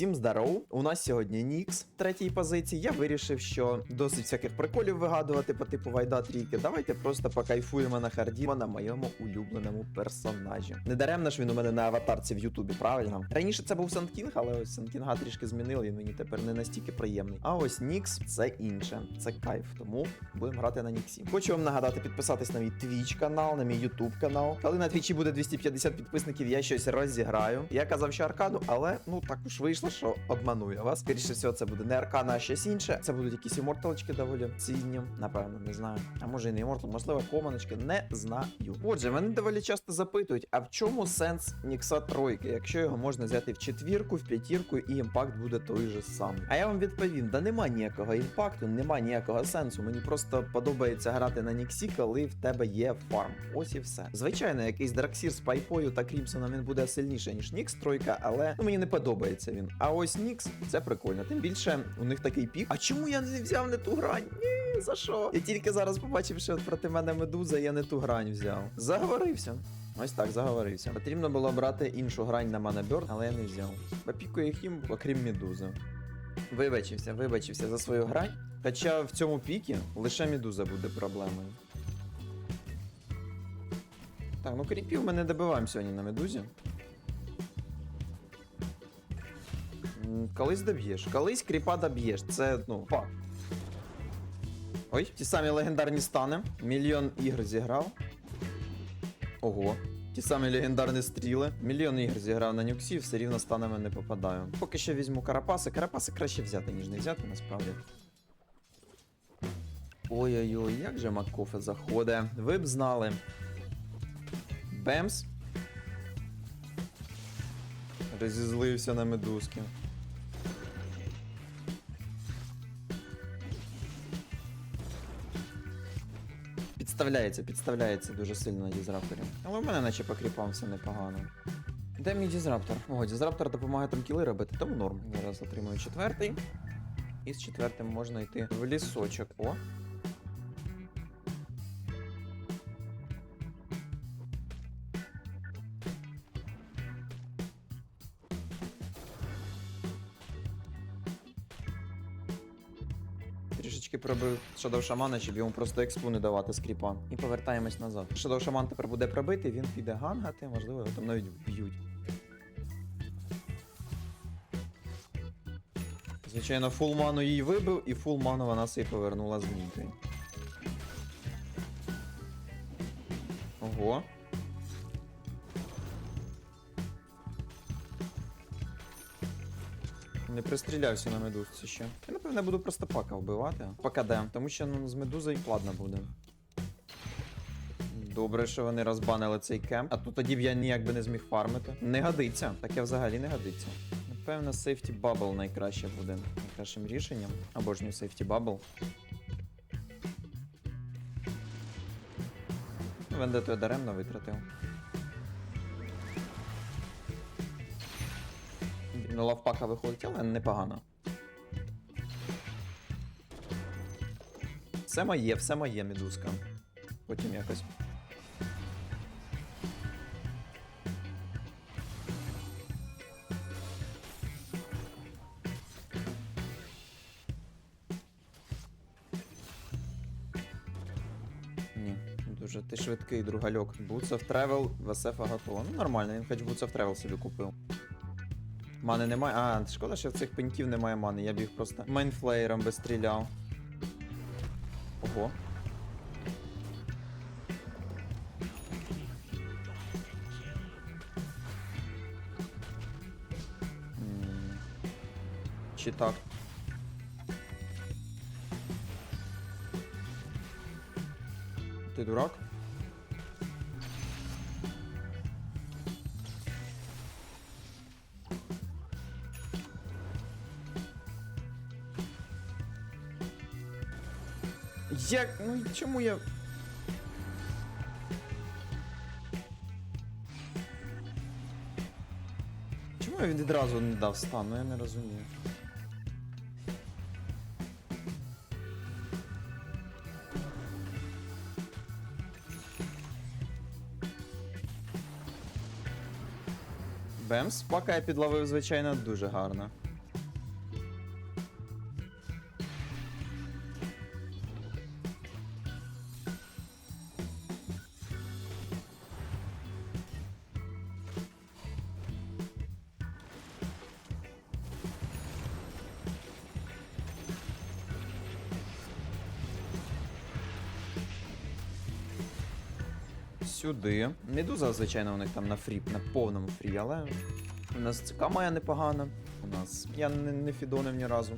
Всім здоров! У нас сьогодні Нікс в третій позиції. Я вирішив, що досить всяких приколів вигадувати по типу Вайда Трійки. Давайте просто покайфуємо на харді на моєму улюбленому персонажі. Недаремно ж він у мене на аватарці в Ютубі, правильно? Раніше це був Сандкінг, але ось Сандкінга трішки змінили, він мені тепер не настільки приємний. А ось Нікс це інше, це кайф. Тому будемо грати на Ніксі. Хочу вам нагадати підписатись на мій Twitch канал, на мій YouTube канал. Коли на Твічі буде 250 підписників, я щось розіграю. Я казав, що аркаду, але ну так уж що обманую я вас. Скоріше всього, це буде не аркана, а щось інше. Це будуть якісь іморталочки доволі цінні. Напевно, не знаю. А може і не імортал, можливо, команочки, не знаю. Отже, мене доволі часто запитують, а в чому сенс Нікса тройки, якщо його можна взяти в четвірку, в п'ятірку, і імпакт буде той же самий. А я вам відповім: да нема ніякого імпакту, нема ніякого сенсу. Мені просто подобається грати на Ніксі, коли в тебе є фарм. Ось і все. Звичайно, якийсь Драксір з Пайпою та Крімсоном він буде сильніше, ніж Нікс тройка, але ну, мені не подобається він. А ось Нікс це прикольно. Тим більше у них такий пік. А чому я не взяв не ту грань? Ні, за що? Я тільки зараз побачив, що проти мене медуза, я не ту грань взяв. Заговорився. Ось так, заговорився. Потрібно було брати іншу грань на Манаберт, але я не взяв. Попікує хім, окрім медузи. Вибачився, вибачився за свою грань. Хоча в цьому пікі лише медуза буде проблемою. Так, ну кріпів ми не добиваємо сьогодні на медузі. Колись доб'єш. Колись кріпа доб'єш. Це, ну, факт. Ой, ті самі легендарні стани. Мільйон ігр зіграв. Ого. Ті самі легендарні стріли. Мільйон ігр зіграв на нюксі, все рівно станами не попадаю. Поки що візьму карапаси. Карапаси краще взяти, ніж не взяти, насправді. Ой-ой-ой, як же Маккофе заходить. Ви б знали. Бемс. Розізлився на медузки. Підставляється, підставляється дуже сильно на дізрапторі. Але в мене наче по кріпам все непогано. Де мій дізраптор? О, дізраптор допомагає там кіли робити, тому норм. Зараз отримую четвертий. І з четвертим можна йти в лісочок. О, пробив Shadow Шамана, щоб йому просто експу не давати скріпа. І повертаємось назад. Shadow Шаман тепер буде пробитий, він піде гангати, можливо, його там навіть вб'ють. Звичайно, фул ману їй вибив, і фул ману вона собі повернула з міти. Ого. Не пристрілявся на медузці ще. Я напевне буду просто пака вбивати. Пока де, тому що ну, з медузою складно буде. Добре, що вони розбанили цей кемп, а то тоді б я ніяк би не зміг фармити. Не годиться. Таке взагалі не годиться. Напевно, Safety Bubble найкраще буде найкращим рішенням. Обожнюю Safety Bubble. Вендету я даремно витратив. Ну, лавпака виходить, але непогано. Все моє, все моє, медузка. Потім якось. Дуже ти швидкий, другальок. Boots of Travel, Весефа готова. Ну нормально, він хоч Boots of Travel собі купив. Мани немає. А, шкода, що в цих пеньків немає мани. Я б їх просто мейнфлеєром би стріляв. Ого. Чи так? Ти дурак? Як? Ну чому я. Чому я відразу не дав стан? Ну я не розумію. Бемс, поки я підловив, звичайно, дуже гарно. Сюди. Не йду зазвичай у них там на фрі, на повному фрі, але у нас ЦК має непогана. У нас. Я не, не фідонив ні разу.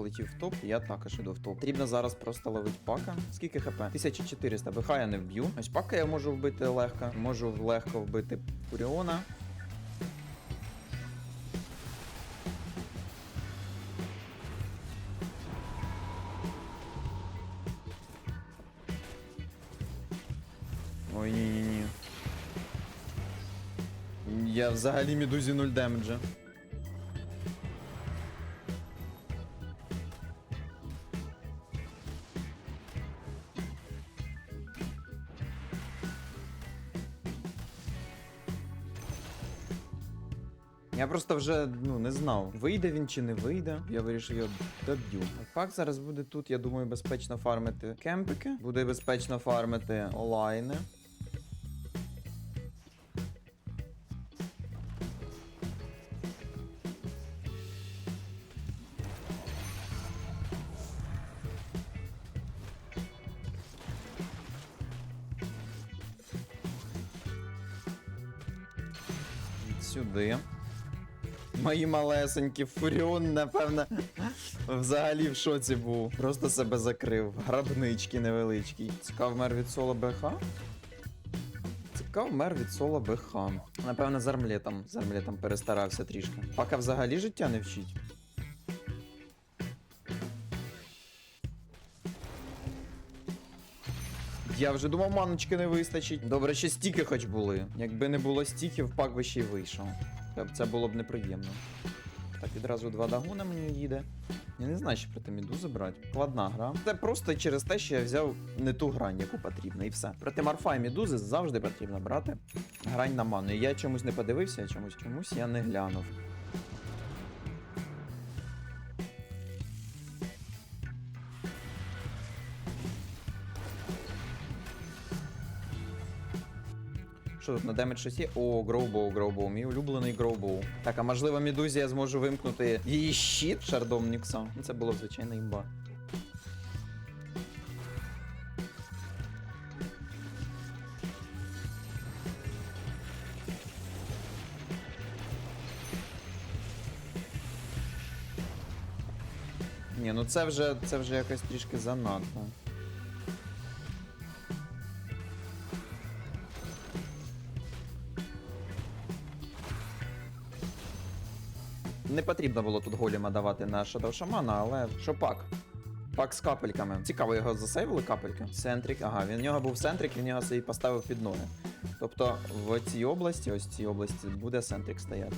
Полетів в топ, я також іду в топ. Потрібно зараз просто ловити пака. Скільки хп? 1400, БХ я не вб'ю. Ось пака я можу вбити легко. Можу легко вбити Фуріона. Ой, ні, ні, ні. Я взагалі медузі 0 демеджа. Я просто вже ну не знав, вийде він чи не вийде. Я вирішив його доб'ю. Факт зараз буде тут, я думаю, безпечно фармити кемпики. Буде безпечно фармити олайни. Сюди. Мої малесенькі Фуріон, напевно, взагалі в шоці був. Просто себе закрив. Грабнички невеличкий. Цікав мер від соло БХ? Цікав мер від соло БХ. Напевно, з армлетом. З армлетом перестарався трішки. Поки взагалі життя не вчить. Я вже думав, маночки не вистачить. Добре, що стіки хоч були. Якби не було стіків, пак би ще й вийшов. Б Це було б неприємно. Так, відразу два дагона мені їде. Я не знаю, що проти медузи брати. Кладна гра. Це просто через те, що я взяв не ту грань, яку потрібно, і все. Проти Марфа і медузи завжди потрібно брати грань на ману. І я чомусь не подивився, чомусь чомусь я не глянув. Що на демедж щось? О, Гроубоу, Гроубоу, мій улюблений Гроубоу. Так, а можливо, Медузі я зможу вимкнути її щит шардом Нікса. Ну, Це було б звичайно імба. Ні, ну це вже це вже якось трішки занадто. Потрібно було тут голіма давати на Shadow Шамана, але що пак? Пак з капельками. Цікаво, його засейвили капельки. Центрик, ага, він в нього був центрик, він його собі поставив під ноги. Тобто в цій області, ось в цій області, буде центрик стояти.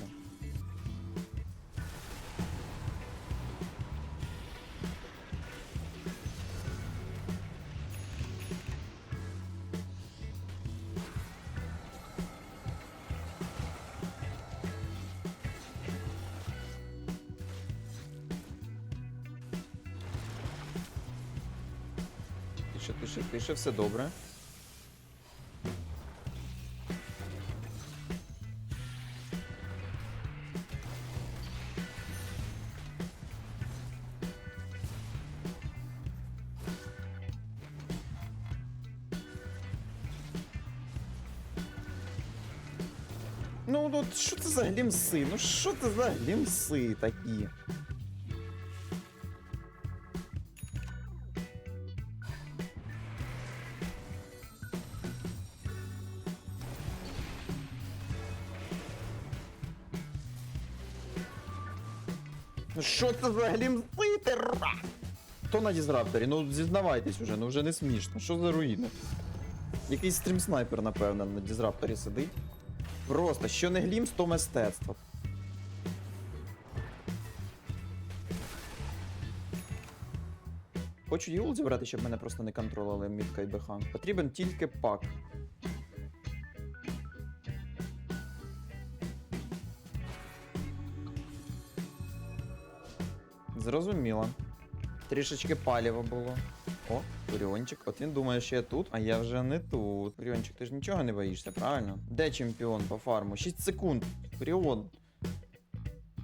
Тише, тише, тише, все добре. Ну, ну що це за глімси? Ну що це за глімси такі? Що це за глімси? Терра? Хто на дізрапторі? Ну зізнавайтесь уже, ну вже не смішно. Що за руїни? Якийсь стрім-снайпер, напевно, на дізрапторі сидить. Просто, що не глімс, то мистецтво. Хочу Юл зібрати, щоб мене просто не контролили мітка і БХ. Потрібен тільки пак. Зрозуміло. Трішечки паліва було. О, Оріончик. От він думає, що я тут, а я вже не тут. Оріончик, ти ж нічого не боїшся, правильно? Де чемпіон по фарму? 6 секунд. Оріон.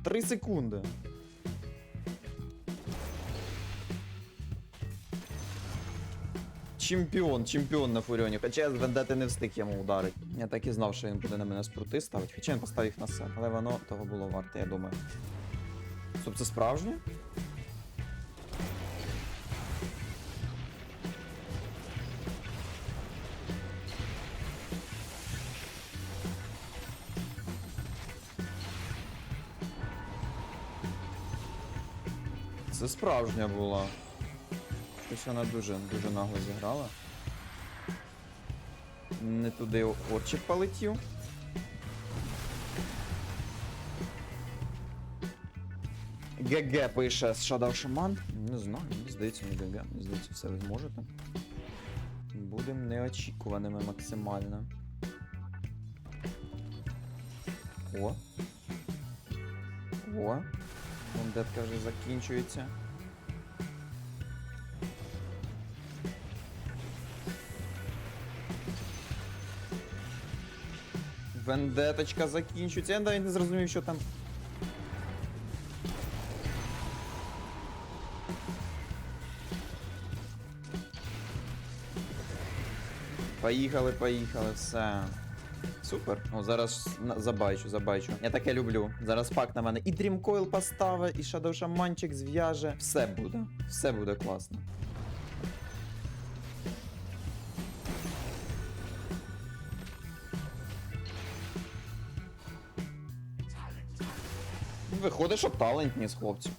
3 секунди. Чемпіон, чемпіон на Фуріоні. Хоча я з вендети не встиг йому ударити. Я так і знав, що він буде на мене спрути ставити. Хоча він поставив їх на себе. Але воно того було варте, я думаю. Стоп, це справжнє? Це справжня була. Щось вона дуже, дуже нагло зіграла. Не туди орчик полетів. ГГ пише Shadow Shaman. Не знаю, мені здається, не ГГ. Мені здається, все ви зможете. Будемо неочікуваними максимально. О. О. Вендетка вже закінчується. Вендеточка закінчується. Я навіть не зрозумів, що там. Поїхали, поїхали, все. Супер. О, зараз на- забайчу, забайчу. Я таке люблю. Зараз пак на мене і Дрімкойл поставить, і Shadow Шаманчик зв'яже. Все буде. Все буде класно. Виходить, що талантні з хлопців.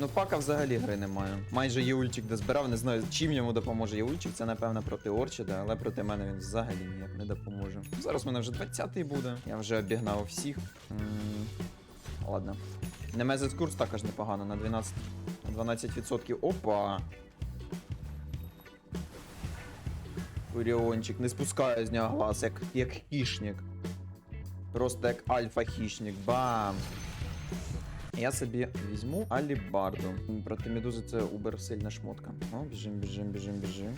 Ну, пака взагалі гри немає. Майже Єульчик де збирав, не знаю, чим йому допоможе Єульчик. Це, напевно, проти Орчида, але проти мене він взагалі ніяк не допоможе. Зараз у мене вже 20-й буде. Я вже обігнав всіх. М, Ладно. Немезець курс також непогано, на 12. На 12%. Опа! Оріончик, не спускаю з нього глаз, як, як хішник. Просто як альфа-хішник. Бам! Я собі візьму алібарду. Проти медузи це убер сильна шмотка. О, біжим, біжим, біжим, біжим.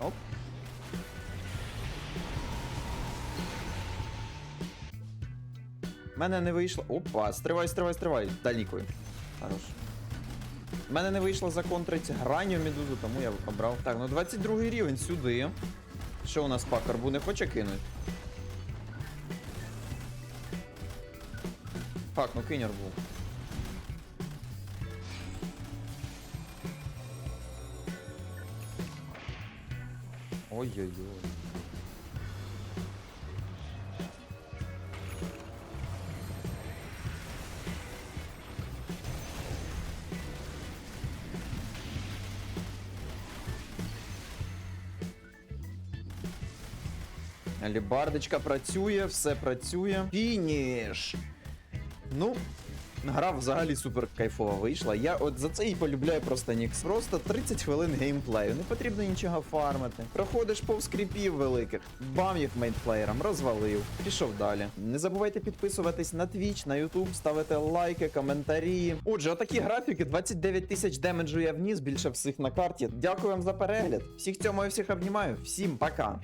Оп. Мене не вийшло. Опа, стривай, стривай, стривай. Далікою. Хорош. У мене не вийшло законтрити гранню медузу, тому я обрав. Так, ну 22 рівень сюди. Що у нас пакарбу не хоче кинуть? Так, ну кинь арбу. Ой-ой-ой. Алібардочка працює, все працює. Фініш! Ну, гра взагалі супер кайфова вийшла. Я от за це і полюбляю просто Нікс. Просто 30 хвилин геймплею. Не потрібно нічого фармити. Проходиш повз кріпів великих, бам їх мейнплеєром, розвалив, пішов далі. Не забувайте підписуватись на Twitch, на YouTube, ставити лайки, коментарі. Отже, отакі графіки, 29 тисяч демеджу я вніс, більше всіх на карті. Дякую вам за перегляд. Всіх цьому і всіх обнімаю. Всім пока.